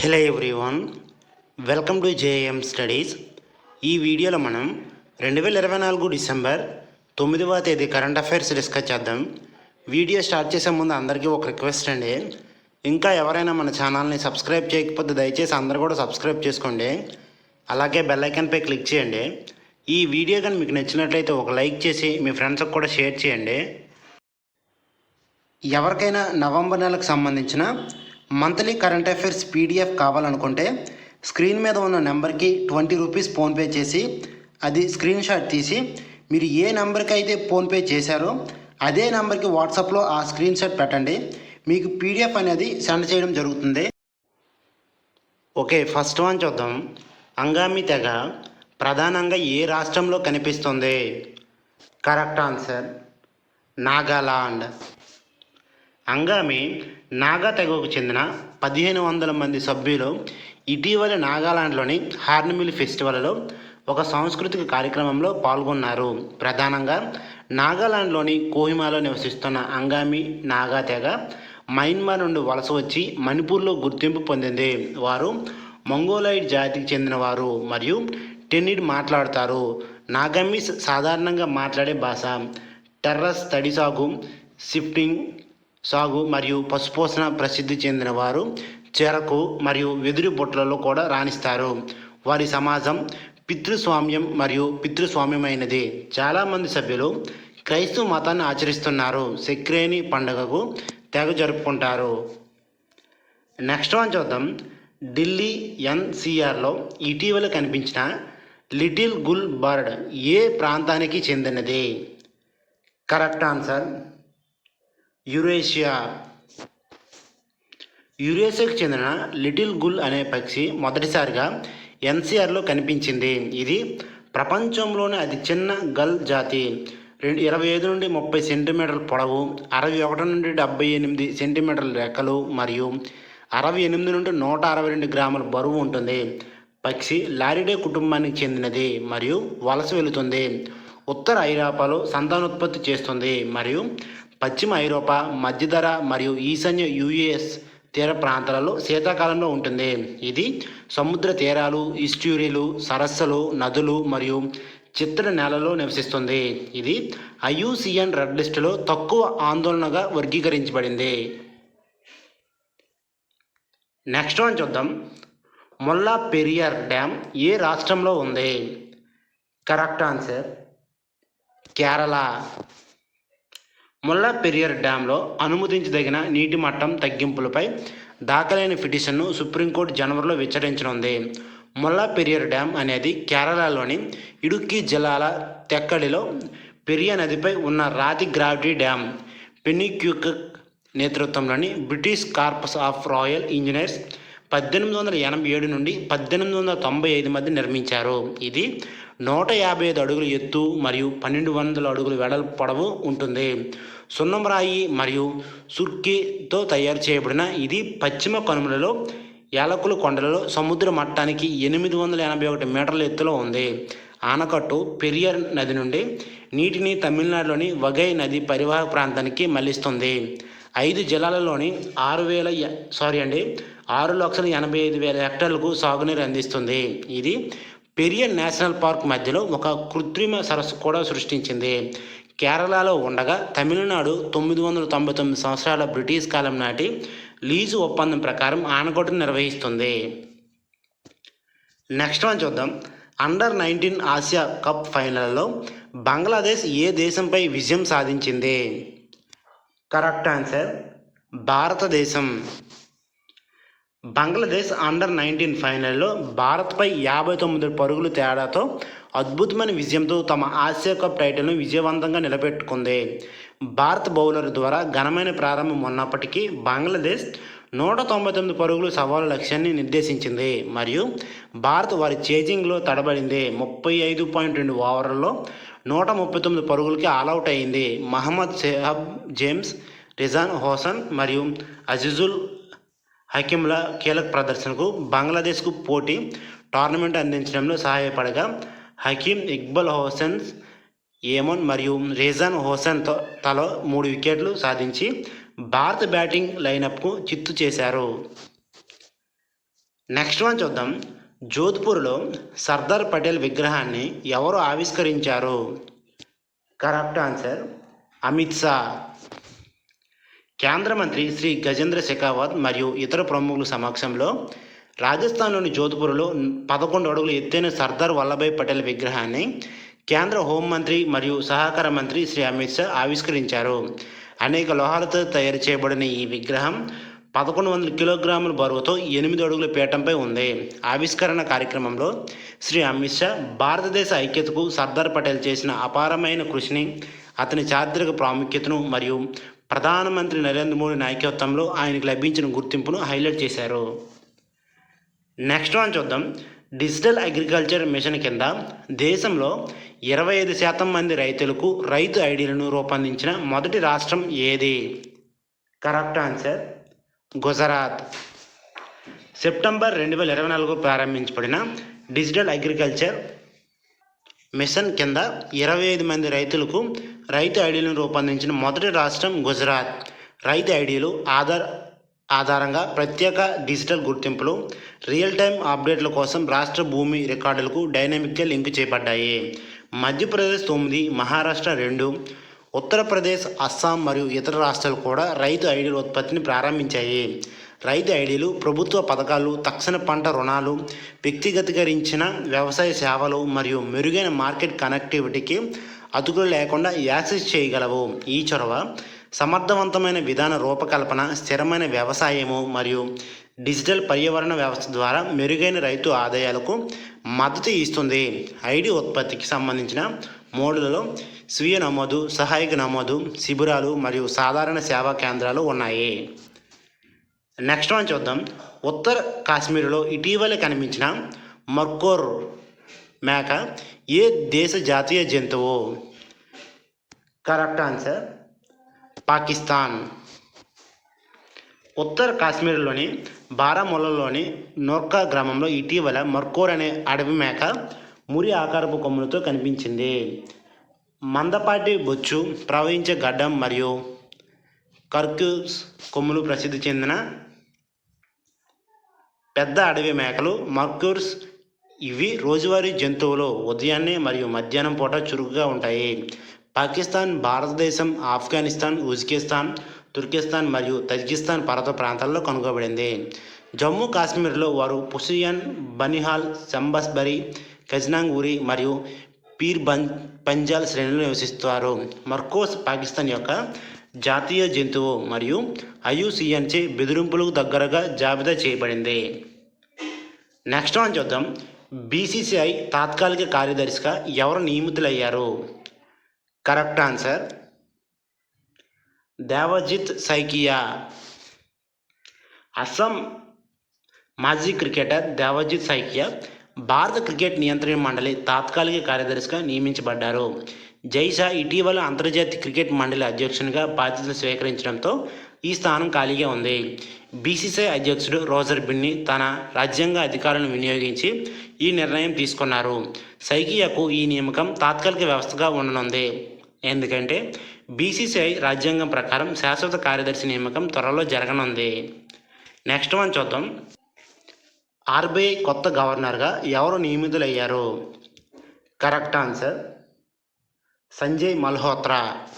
Hello everyone welcome to JM studies ఈ వీడియోలో మనం రెండు వేల ఇరవై నాలుగు డిసెంబర్ తొమ్మిదవ తేదీ కరెంట్ అఫైర్స్ డిస్కస్ చేద్దాం. వీడియో స్టార్ట్ చేసే ముందు అందరికీ ఒక రిక్వెస్ట్ అండి. ఇంకా ఎవరైనా మన ఛానల్ని సబ్స్క్రైబ్ చేయకపోతే దయచేసి అందరు కూడా సబ్స్క్రైబ్ చేసుకోండి. అలాగే బెల్ ఐకాన్పై క్లిక్ చేయండి. ఈ వీడియో కానీ మీకు నచ్చినట్లయితే ఒక లైక్ చేసి మీ ఫ్రెండ్స్కి కూడా షేర్ చేయండి. ఎవరికైనా నవంబర్ నెలకు సంబంధించిన మంత్లీ కరెంట్ అఫైర్స్ పీడిఎఫ్ కావాలనుకుంటే స్క్రీన్ మీద ఉన్న నెంబర్కి ట్వంటీ రూపీస్ ఫోన్పే చేసి అది స్క్రీన్ షాట్ తీసి మీరు ఏ నెంబర్కి అయితే ఫోన్పే చేశారో అదే నెంబర్కి వాట్సాప్లో ఆ స్క్రీన్ షాట్ పెట్టండి. మీకు పీడిఎఫ్ అనేది సెండ్ చేయడం జరుగుతుంది. ఓకే ఫస్ట్ వన్ చూద్దాం. అంగామి తెగ ప్రధానంగా ఏ రాష్ట్రంలో కనిపిస్తుంది? Correct answer Nagaland. Angami Naga తెగకు చెందిన పదిహేను వందల మంది సభ్యులు ఇటీవల నాగాలాండ్లోని హార్న్మిల్ ఫెస్టివల్లో ఒక సాంస్కృతిక కార్యక్రమంలో పాల్గొన్నారు. ప్రధానంగా నాగాలాండ్లోని కోహిమాలో నివసిస్తున్న అంగామి నాగా తెగ మయన్మార్ నుండి వలస వచ్చి మణిపూర్లో గుర్తింపు పొందింది. వారు మంగోలైడ్ జాతికి చెందినవారు మరియు టెన్నిడ్ మాట్లాడతారు. నాగమ్మి సాధారణంగా మాట్లాడే భాష టెర్రస్ తడిసాగు షిఫ్టింగ్ సాగు మరియు పశుపోషణ ప్రసిద్ధి చెందిన వారు చెరకు మరియు వెదురు బొట్లలో కూడా రాణిస్తారు. వారి సమాజం పితృస్వామ్యం మరియు పితృస్వామ్యమైనది. చాలామంది సభ్యులు క్రైస్తవ మతాన్ని ఆచరిస్తున్నారు. సెక్రేని పండుగకు తెగ జరుపుకుంటారు. నెక్స్ట్ వన్ చూద్దాం. ఢిల్లీ ఎన్సిఆర్లో ఇటీవల కనిపించిన లిటిల్ గుల్ బర్డ్ ఏ ప్రాంతానికి చెందినది? Correct answer Eurasia. యురేషియాకు చెందిన లిటిల్ గుల్ అనే పక్షి మొదటిసారిగా ఎన్సీఆర్లో కనిపించింది. ఇది ప్రపంచంలోనే అతి చిన్న గల్ జాతి. రెండు ఇరవై ఐదు నుండి ముప్పై సెంటీమీటర్ల పొడవు అరవై ఒకటి నుండి డెబ్బై ఎనిమిది సెంటీమీటర్ల రెక్కలు మరియు అరవై ఎనిమిది నుండి నూట అరవై రెండు గ్రాముల బరువు ఉంటుంది. పక్షి లారిడే కుటుంబానికి చెందినది మరియు వలస వెళుతుంది. ఉత్తర ఐరోపాలో సంతానోత్పత్తి చేస్తుంది మరియు పశ్చిమ ఐరోపా మధ్యధర మరియు ఈశాన్య యుఎస్ తీర ప్రాంతాలలో శీతాకాలంలో ఉంటుంది. ఇది సముద్ర తీరాలు ఇస్ట్యూరీలు సరస్సులు నదులు మరియు చిత్తడి నేలలో నివసిస్తుంది. ఇది ఐయుసిఎన్ రెడ్ లిస్టులో తక్కువ ఆందోళనగా వర్గీకరించబడింది. నెక్స్ట్ వన్ చూద్దాం. మొల్లా పెరియార్ డ్యామ్ ఏ రాష్ట్రంలో ఉంది? Correct answer Kerala. Mullah Periyar డ్యాంలో అనుమతించదగిన నీటి మట్టం తగ్గింపులపై దాఖలైన పిటిషన్ను సుప్రీంకోర్టు జనవరిలో విచారించనుంది. ముల్లా పెరియర్ డ్యాం అనేది కేరళలోని ఇడుక్కి జిల్లాల తెక్కడిలో పెరియా నదిపై ఉన్న రాతి గ్రావిటీ డ్యామ్ పెనిక్యూక్ నేతృత్వంలోని British corps of royal engineers పద్దెనిమిది వందల ఎనభై ఏడు నుండి పద్దెనిమిది వందల తొంభై ఐదు మధ్య నిర్మించారు. ఇది నూట యాభై ఐదు అడుగుల ఎత్తు మరియు పన్నెండు వందల అడుగుల వెడల్పు పొడవు ఉంటుంది. సున్నం రాయి మరియు సుర్కితో తయారు చేయబడిన ఇది పశ్చిమ కనుమలలో యాలకుల కొండలలో సముద్ర మట్టానికి ఎనిమిది వందల ఎనభై ఒకటి మీటర్ల ఎత్తులో ఉంది. ఆనకట్టు పెరియార్ నది నుండి నీటిని తమిళనాడులోని వగై నది పరివాహక ప్రాంతానికి మళ్ళిస్తుంది. ఐదు జిల్లాలలోని ఆరు వేల సారీ అండి ఆరు లక్షల ఎనభై ఐదు వేల హెక్టార్లకు సాగునీరు అందిస్తుంది. ఇది పెరియర్ నేషనల్ పార్క్ మధ్యలో ఒక కృత్రిమ సరస్సు కూడా సృష్టించింది. కేరళలో ఉండగా తమిళనాడు తొమ్మిది వందల తొంభై తొమ్మిది సంవత్సరాల బ్రిటిష్ కాలం నాటి లీజు ఒప్పందం ప్రకారం ఆనకట్టును నిర్వహిస్తుంది. నెక్స్ట్ వన్ చూద్దాం. అండర్ నైన్టీన్ ఆసియా కప్ ఫైనల్లో బంగ్లాదేశ్ ఏ దేశంపై విజయం సాధించింది? కరెక్ట్ ఆన్సర్ భారతదేశం. బంగ్లాదేశ్ అండర్ నైన్టీన్ ఫైనల్లో భారత్పై యాభై తొమ్మిది పరుగుల తేడాతో అద్భుతమైన విజయంతో తమ ఆసియా కప్ టైటిల్ను విజయవంతంగా నిలబెట్టుకుంది. భారత బౌలర్ ద్వారా ఘనమైన ప్రారంభం ఉన్నప్పటికీ బంగ్లాదేశ్ నూట తొంభై తొమ్మిది పరుగులు సవాలు లక్ష్యాన్ని నిర్దేశించింది. మరియు భారత్ వారి చేజింగ్లో తడబడింది. ముప్పై ఐదు పాయింట్ రెండు ఓవర్లలో నూట ముప్పై తొమ్మిది పరుగులకి ఆల్అవుట్ అయింది. మహమ్మద్ సెహబ్ జేమ్స్ రిజాన్ హోసన్ మరియు అజిజుల్ హకీంల కీలక ప్రదర్శనకు బంగ్లాదేశ్కు పోటీ టోర్నమెంట్ అందించడంలో సహాయపడగా హకీం ఇక్బల్ హోసెన్ ఏమోన్ మరియు రేజాన్ హోసెన్తో తలో మూడు వికెట్లు సాధించి భారత బ్యాటింగ్ లైనప్కు చిత్తు చేశారు. నెక్స్ట్ వన్ చూద్దాం. జోధ్పూర్లో సర్దార్ పటేల్ విగ్రహాన్ని ఎవరు ఆవిష్కరించారు? Correct answer Amit Shah. కేంద్ర మంత్రి శ్రీ గజేంద్ర షెకావత్ మరియు ఇతర ప్రముఖుల సమక్షంలో రాజస్థాన్లోని జోధ్పూర్లో పదకొండు అడుగులు ఎత్తైన సర్దార్ వల్లభాయ్ పటేల్ విగ్రహాన్ని కేంద్ర హోంమంత్రి మరియు సహకార మంత్రి శ్రీ అమిత్ షా ఆవిష్కరించారు. అనేక లోహాలతో తయారు చేయబడిన ఈ విగ్రహం పదకొండు వందల కిలోగ్రాముల బరువుతో ఎనిమిది అడుగుల పీఠంపై ఉంది. ఆవిష్కరణ కార్యక్రమంలో శ్రీ అమిత్ షా భారతదేశ ఐక్యతకు సర్దార్ పటేల్ చేసిన అపారమైన కృషిని అతని చారిత్రక ప్రాముఖ్యతను మరియు ప్రధానమంత్రి నరేంద్ర మోడీ నాయకత్వంలో ఆయనకు లభించిన గుర్తింపును హైలైట్ చేశారు. నెక్స్ట్ వన్ చూద్దాం. డిజిటల్ అగ్రికల్చర్ మిషన్ కింద దేశంలో ఇరవై ఐదు శాతం మంది రైతులకు రైతు ఐడీలను రూపొందించిన మొదటి రాష్ట్రం ఏది? Correct answer Gujarat. సెప్టెంబర్ రెండు వేల ఇరవై నాలుగు ప్రారంభించబడిన డిజిటల్ అగ్రికల్చర్ మిషన్ కింద ఇరవై ఐదు మంది రైతులకు రైతు ఐడీలను రూపొందించిన మొదటి రాష్ట్రం గుజరాత్. రైతు ఐడీలు ఆధార్ ఆధారంగా ప్రత్యేక డిజిటల్ గుర్తింపులు రియల్ టైం అప్డేట్ల కోసం రాష్ట్ర భూమి రికార్డులకు డైనమిక్గా లింక్ చేపడ్డాయి మధ్యప్రదేశ్ తొమ్మిది మహారాష్ట్ర రెండు ఉత్తరప్రదేశ్ అస్సాం మరియు ఇతర రాష్ట్రాలు కూడా రైతు ఐడీల ఉత్పత్తిని ప్రారంభించాయి. రైతు ఐడీలు ప్రభుత్వ పథకాలు తక్షణ పంట రుణాలు వ్యక్తిగతీకరించిన వ్యవసాయ సేవలు మరియు మెరుగైన మార్కెట్ కనెక్టివిటీకి అతుకులు లేకుండా యాక్సెస్ చేయగలవు. ఈ చొరవ సమర్థవంతమైన విధాన రూపకల్పన స్థిరమైన వ్యవసాయము మరియు డిజిటల్ పర్యావరణ వ్యవస్థ ద్వారా మెరుగైన రైతు ఆదాయాలకు మద్దతు ఇస్తుంది. ఐడి ఉత్పత్తికి సంబంధించిన మోడులలో స్వీయ నమోదు సహాయక నమోదు శిబిరాలు మరియు సాధారణ సేవా కేంద్రాలు ఉన్నాయి. నెక్స్ట్ వన్ చూద్దాం. ఉత్తర కాశ్మీర్లో ఇటీవల కనిపించిన మర్కోర్ మేక ఏ దేశ జాతీయ జంతువు? Correct answer Pakistan. ఉత్తర కాశ్మీర్లోని బారాముల్లాలోని నోర్కా గ్రామంలో ఇటీవల మర్కోర్ అనే అడవి మేక మురి ఆకారపు కొమ్ములతో కనిపించింది. మందపాటి బొచ్చు ప్రవహించే గడ్డం మరియు కర్క్యూస్ కొమ్ములు ప్రసిద్ధి చెందిన పెద్ద అడవి మేకలు మర్క్యూర్స్. ఇవి రోజువారీ జంతువులు ఉదయాన్నే మరియు మధ్యాహ్నం పూట చురుకుగా ఉంటాయి. పాకిస్తాన్ భారతదేశం ఆఫ్ఘనిస్తాన్ ఉజ్బెకిస్తాన్ తుర్కిస్తాన్ మరియు తజికిస్తాన్ పర్వత ప్రాంతాల్లో కనుగొబడింది జమ్మూ కాశ్మీర్లో వారు పుసియన్ బనిహాల్ సంబస్బరి ఖజ్నాంగ్ ఉరి మరియు పీర్ బం పంజాల్ శ్రేణులు నివసిస్తారు. మర్కోస్ పాకిస్తాన్ యొక్క జాతీయ జంతువు మరియు ఐయుసిఎన్చే బెదిరింపులకు దగ్గరగా జాబితా చేయబడింది. నెక్స్ట్ వన్ చూద్దాం. బీసీసీఐ తాత్కాలిక కార్యదర్శిగా ఎవరు నియమితులయ్యారు? Correct answer. దేవజిత్ సైకియా. అస్సాం మాజీ క్రికెటర్ దేవజిత్ సైకియా భారత క్రికెట్ నియంత్రణ మండలి తాత్కాలిక కార్యదర్శిగా నియమించబడ్డారు. జైషా ఇటీవల అంతర్జాతీయ క్రికెట్ మండలి అధ్యక్షునిగా బాధ్యతలు స్వీకరించడంతో ఈ స్థానం ఖాళీగా ఉంది. బీసీసీఐ అధ్యక్షుడు రోజర్ బిన్ని తన రాజ్యాంగ అధికారాలను వినియోగించి ఈ నిర్ణయం తీసుకున్నారు. సైకియాకు ఈ నియామకం తాత్కాలిక వ్యవస్థగా ఉండనుంది. ఎందుకంటే బీసీసీఐ రాజ్యాంగం ప్రకారం శాశ్వత కార్యదర్శి నియామకం త్వరలో జరగనుంది. నెక్స్ట్ వన్ చూద్దాం. ఆర్బీఐ కొత్త గవర్నర్గా ఎవరు నియమితులయ్యారు? Correct answer Sanjay Malhotra.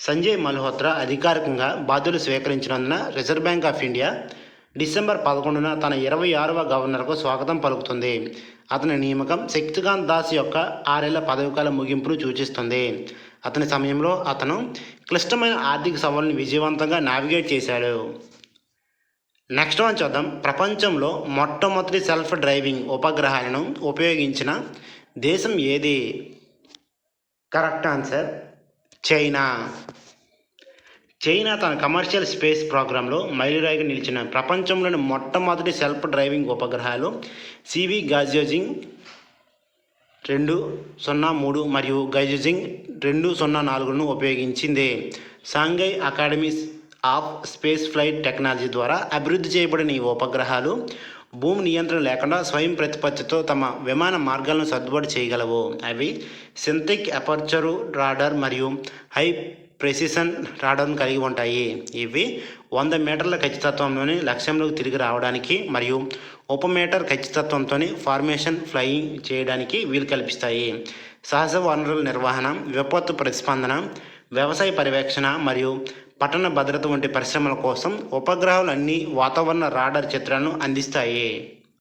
Sanjay Malhotra అధికారికంగా బాధ్యతలు స్వీకరించినందున reserve bank of India December పదకొండున తన ఇరవై ఆరవ గవర్నర్కు స్వాగతం పలుకుతుంది. అతని నియామకం శక్తికాంత్ దాస్ యొక్క ఆరేళ్ళ పదవికాల ముగింపును సూచిస్తుంది. అతని సమయంలో అతను క్లిష్టమైన ఆర్థిక సవాళ్ళని విజయవంతంగా నావిగేట్ చేశాడు. నెక్స్ట్ వన్ చూద్దాం. ప్రపంచంలో మొట్టమొదటి సెల్ఫ్ డ్రైవింగ్ ఉపగ్రహాలను ఉపయోగించిన దేశం ఏది? Correct answer China. చైనా తన కమర్షియల్ స్పేస్ ప్రోగ్రాంలో మైలురాయిగా నిలిచిన ప్రపంచంలోని మొట్టమొదటి సెల్ఫ్ డ్రైవింగ్ ఉపగ్రహాలు సివి గాజియోజింగ్ రెండు సున్నా మూడు మరియు గైజుజింగ్ రెండు సున్నా నాలుగును ఉపయోగించింది. Shanghai academy of space flight technology ద్వారా అభివృద్ధి చేయబడిన ఈ ఉపగ్రహాలు భూమి నియంత్రణ లేకుండా స్వయం ప్రతిపత్తితో తమ విమాన మార్గాలను సర్దుబాటు చేయగలవు. అవి సింథిక్ అపర్చరు రాడర్ మరియు హై ప్రెసిషన్ రాడర్ను కలిగి ఉంటాయి. ఇవి వంద మీటర్ల ఖచ్చితత్వంలోని లక్ష్యంలోకి తిరిగి రావడానికి మరియు ఉప మీటర్ ఖచ్చితత్వంతో ఫార్మేషన్ ఫ్లయింగ్ చేయడానికి వీలు కల్పిస్తాయి. సహజ వనరుల నిర్వహణ విపత్తు ప్రతిస్పందన వ్యవసాయ పర్యవేక్షణ మరియు పట్టణ భద్రత వంటి పరిశ్రమల కోసం ఉపగ్రహాలు అన్ని వాతావరణ రాడార్ చిత్రాలను అందిస్తాయి.